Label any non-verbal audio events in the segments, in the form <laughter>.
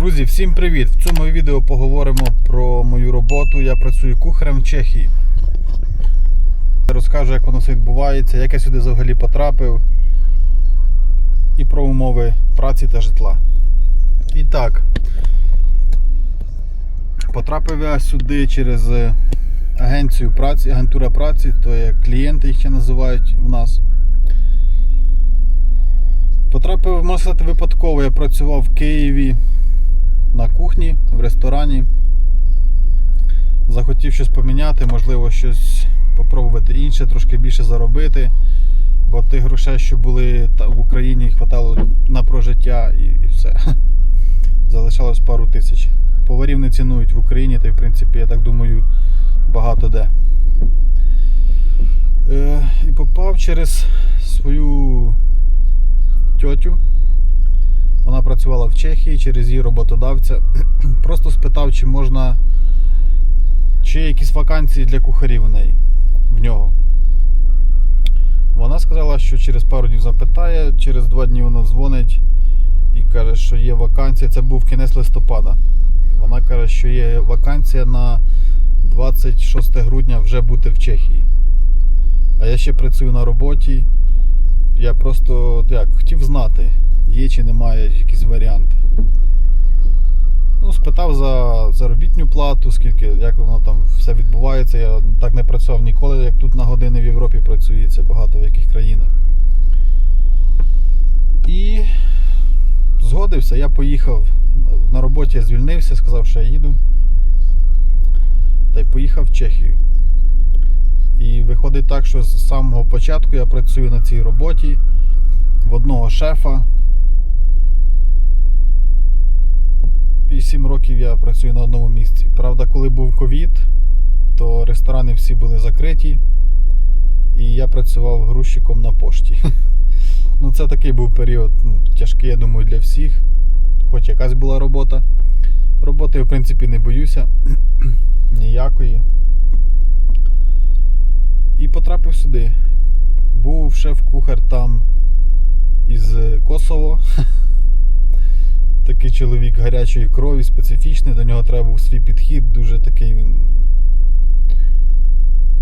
Друзі, всім привіт! В цьому відео поговоримо про мою роботу. Я працюю кухарем в Чехії. Розкажу, як воно все відбувається, як я сюди взагалі потрапив і про умови праці та житла. І так, потрапив я сюди через е, агенцію праці, агентура праці, то є клієнти їх ще називають в нас. Потрапив, можна сказати, випадково. Я працював в Києві на кухні, в ресторані. Захотів щось поміняти, можливо, щось попробувати інше, трошки більше заробити. Бо тих грошей, що були в Україні, хватало на прожиття і, все. <laughs> Залишалось пару тисяч. Поварів не цінують в Україні, та й в принципі, я так думаю, багато де. Е, і попав через свою тьотю. Вона працювала в Чехії через її роботодавця. <clears throat> Просто спитав, чи можна. Чи є якісь вакансії для кухарів у неї в нього. Вона сказала, що через пару днів запитає, через два дні вона дзвонить і каже, що є вакансія. Це був кінець листопада. Вона каже, що є вакансія на 26 грудня вже бути в Чехії. А я ще працюю на роботі. Я просто як, хотів знати, є чи немає якісь варіанти. Ну, спитав за заробітню плату, скільки, як воно там все відбувається. Я так не працював ніколи, як тут на години в Європі працюється, багато в яких країнах. І згодився, я поїхав на роботі, я звільнився, сказав, що я їду. Та й поїхав в Чехію. І виходить так, що з самого початку я працюю на цій роботі в одного шефа. І 7 років я працюю на одному місці. Правда, коли був ковід, то ресторани всі були закриті. І я працював грузчиком на пошті. <laughs> Ну, це такий був період ну, тяжкий, я думаю, для всіх. Хоч якась була робота. Роботи, в принципі, не боюся <clears throat> ніякої. І потрапив сюди. Був шеф-кухар там із Косово. <laughs> Такий чоловік гарячої крові, специфічний, до нього треба був свій підхід, дуже такий він.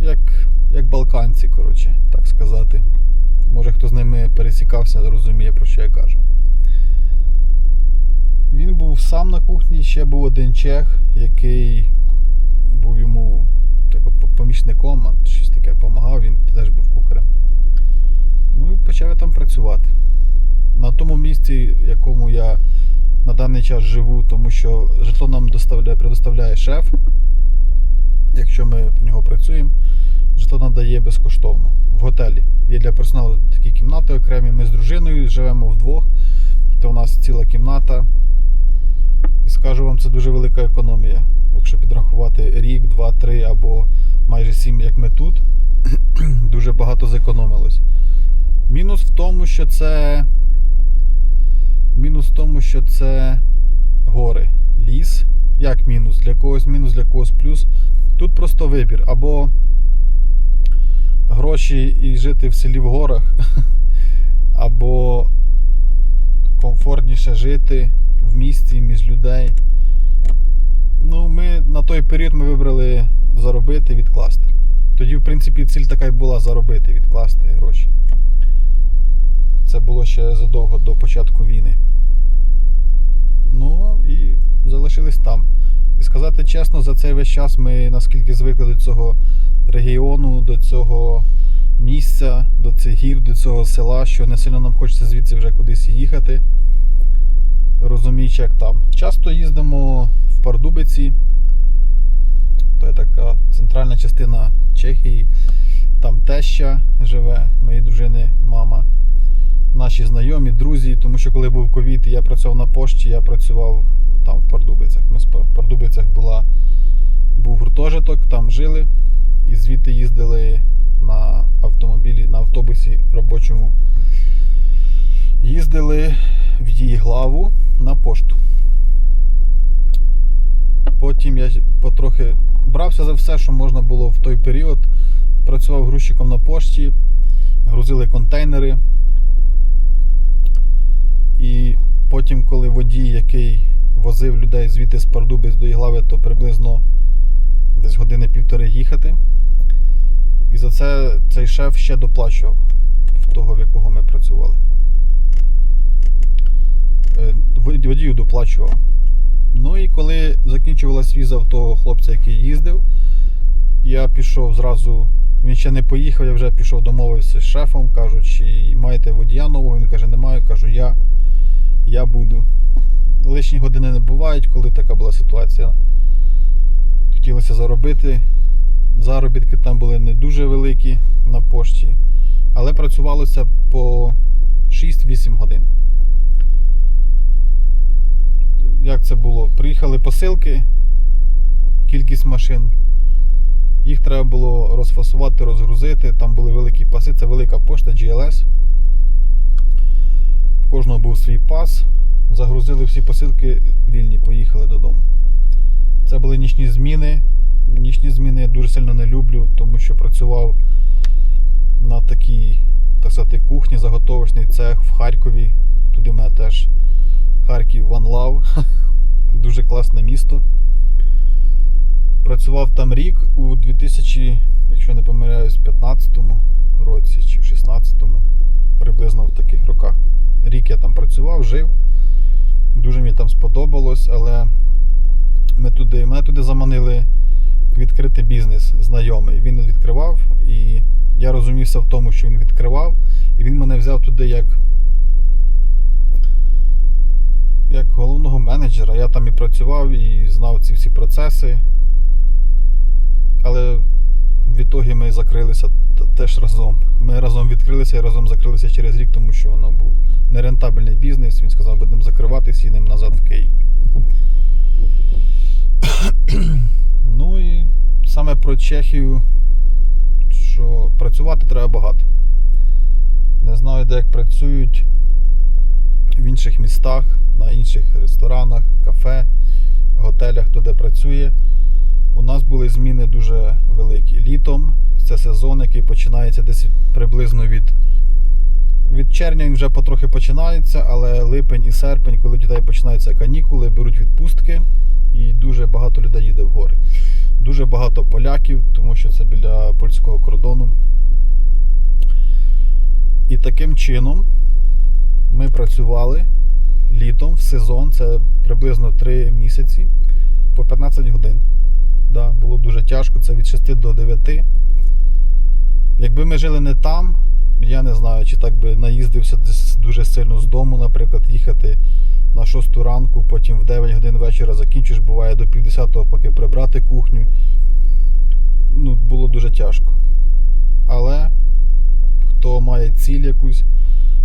Як, як балканці, коротше, так сказати. Може хто з ними пересікався, розуміє, про що я кажу. Він був сам на кухні, ще був один чех, який був йому помічником, а щось таке допомагав, він теж був кухарем. Ну і почав я там працювати. На тому місці, якому я на даний час живу, тому що житло нам доставляє, предоставляє шеф. Якщо ми в нього працюємо, житло надає безкоштовно в готелі. Є для персоналу такі кімнати окремі. Ми з дружиною живемо вдвох, то у нас ціла кімната. І скажу вам, це дуже велика економія. Якщо підрахувати рік, два, три або майже сім, як ми тут, <clears throat> дуже багато зекономилось. Мінус в тому, що це. Мінус в тому, що це гори, ліс. Як мінус? Для когось мінус, для когось плюс. Тут просто вибір. Або гроші і жити в селі в горах, <laughs> або комфортніше жити в місті між людей. Ну, ми на той період ми вибрали заробити, відкласти. Тоді, в принципі, ціль така й була заробити, відкласти гроші. Це було ще задовго до початку війни. Ну і залишились там. І сказати чесно, за цей весь час ми наскільки звикли до цього регіону, до цього місця, до цих гір, до цього села, що не сильно нам хочеться звідси вже кудись їхати, розуміючи, як там. Часто їздимо в Пардубиці, то є така центральна частина Чехії. Там теща живе, моєї дружини, мама, наші знайомі, друзі. Тому що коли був ковід я працював на пошті, я працював там в Пардубицях. Ми в Пардубицях була, був гуртожиток, там жили і звідти їздили на автомобілі, на автобусі робочому. Їздили в її главу на пошту. Потім я потрохи брався за все, що можна було в той період. Працював грузчиком на пошті, грузили контейнери. І потім, коли водій, який возив людей звідти з Пардуби до Іглави, то приблизно десь години півтори їхати. І за це цей шеф ще доплачував в того, в якого ми працювали. Е, Водію доплачував. Ну і коли закінчувалась віза в того хлопця, який їздив, я пішов зразу. Він ще не поїхав, я вже пішов домовився з шефом, кажу, чи маєте водія нового. Він каже, немає. Кажу, я. Я буду. Лишні години не бувають, коли така була ситуація. Хотілося заробити. Заробітки там були не дуже великі на пошті, але працювалося по 6-8 годин. Як це було? Приїхали посилки, кількість машин. Їх треба було розфасувати, розгрузити. Там були великі паси, це велика пошта GLS. В був свій пас. Загрузили всі посилки, вільні, поїхали додому. Це були нічні зміни. Нічні зміни я дуже сильно не люблю, тому що працював на такій, так сказати, кухні, заготовочний цех в Харкові. Туди мене теж Харків One Love. <laughs> Дуже класне місто. Працював там рік у 2000, якщо не помиляюсь, 15-му році чи в 16-му, приблизно в таких роках. Рік я там працював, жив. Дуже мені там сподобалось, але ми туди, мене туди заманили відкрити бізнес знайомий. Він відкривав, і я розумівся в тому, що він відкривав, і він мене взяв туди як, як головного менеджера. Я там і працював, і знав ці всі процеси. Але в ітогі ми закрилися теж разом. Ми разом відкрилися і разом закрилися через рік, тому що воно був нерентабельний бізнес. Він сказав, будемо закриватись, їдемо назад в Київ. <coughs> ну і саме про Чехію, що працювати треба багато. Не знаю, де як працюють в інших містах, на інших ресторанах, кафе, готелях, хто де працює. У нас були зміни дуже великі. Літом це сезон, який починається десь приблизно від. Від червня вже потрохи починається, але липень і серпень, коли дітей починаються канікули, беруть відпустки, і дуже багато людей їде в гори. Дуже багато поляків, тому що це біля польського кордону. І таким чином ми працювали літом в сезон, це приблизно 3 місяці по 15 годин. Да, було дуже тяжко, це від 6 до 9. Якби ми жили не там, я не знаю, чи так би наїздився дуже сильно з дому, наприклад, їхати на 6 ранку, потім в 9 годин вечора закінчиш, буває до 50-го, поки прибрати кухню. Ну, було дуже тяжко. Але хто має ціль якусь,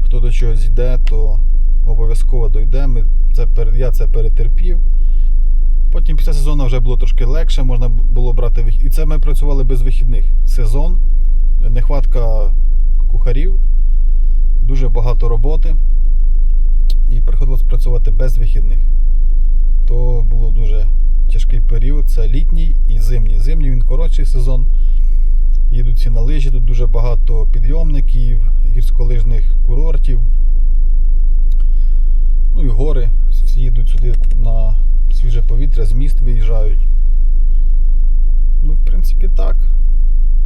хто до чогось йде, то обов'язково дойде. Ми це, я це перетерпів. Потім після сезону вже було трошки легше, можна було брати вих... І це ми працювали без вихідних. Сезон, нехватка кухарів, дуже багато роботи. І приходилось працювати без вихідних. То було дуже тяжкий період. Це літній і зимній. Зимній він коротший сезон. Їдуть всі на лижі, тут дуже багато підйомників, гірськолижних курортів. Ну і гори. Всі їдуть сюди на свіже повітря, з міст виїжджають. Ну, в принципі, так.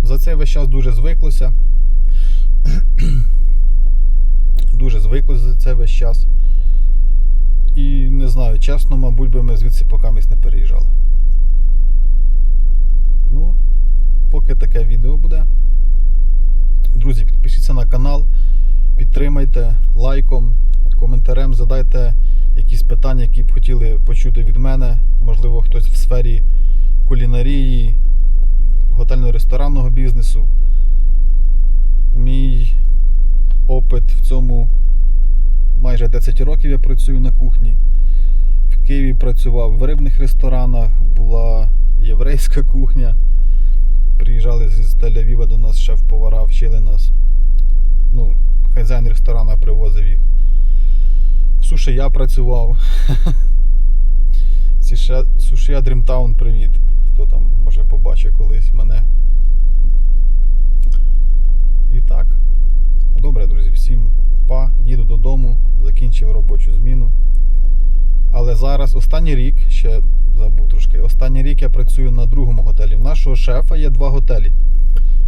За цей весь час дуже звиклося. <clears throat> Дуже звиклося за цей весь час. І не знаю, чесно, мабуть, би ми звідси поки місь не переїжджали. Ну, поки таке відео буде. Друзі, підпишіться на канал, підтримайте лайком, коментарем, задайте якісь питання, які б хотіли почути від мене. Можливо, хтось в сфері кулінарії, готельно-ресторанного бізнесу. Мій опит в цьому майже 10 років я працюю на кухні. В Києві працював в рибних ресторанах, була єврейська кухня. Приїжджали з Тель-Авіва до нас шеф-повара, вчили нас. Ну, хазяїн ресторана привозив їх. В суші я працював. Сушія- Сушія Дрімтаун, привіт. Хто там може побачить колись мене. Закінчив робочу зміну. Але зараз останній рік, ще забув трошки, останній рік я працюю на другому готелі. В нашого шефа є два готелі.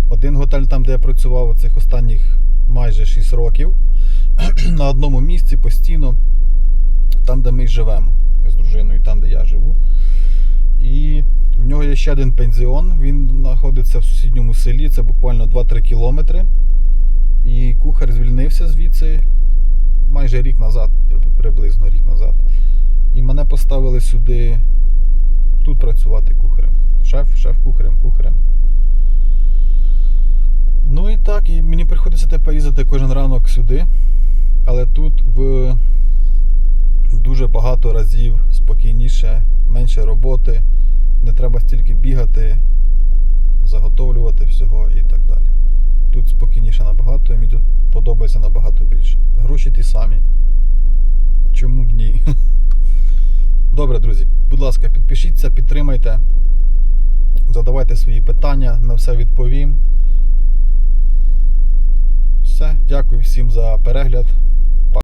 Один готель там, де я працював цих останніх майже 6 років. <clears throat> на одному місці постійно, там, де ми живемо з дружиною, там, де я живу. І в нього є ще один пензіон. Він знаходиться в сусідньому селі, це буквально 2-3 кілометри. І кухар звільнився звідси майже рік назад, приблизно рік назад. І мене поставили сюди тут працювати кухарем. Шеф, шеф-кухарем, кухарем. Ну і так, і мені приходиться тепер їздити кожен ранок сюди. Але тут в дуже багато разів спокійніше, менше роботи, не треба стільки бігати, заготовлювати всього і спокійніше набагато, і мені тут подобається набагато більше. Гроші ті самі. Чому б ні? <laughs> Добре, друзі, будь ласка, підпишіться, підтримайте, задавайте свої питання, на все відповім. Все, дякую всім за перегляд.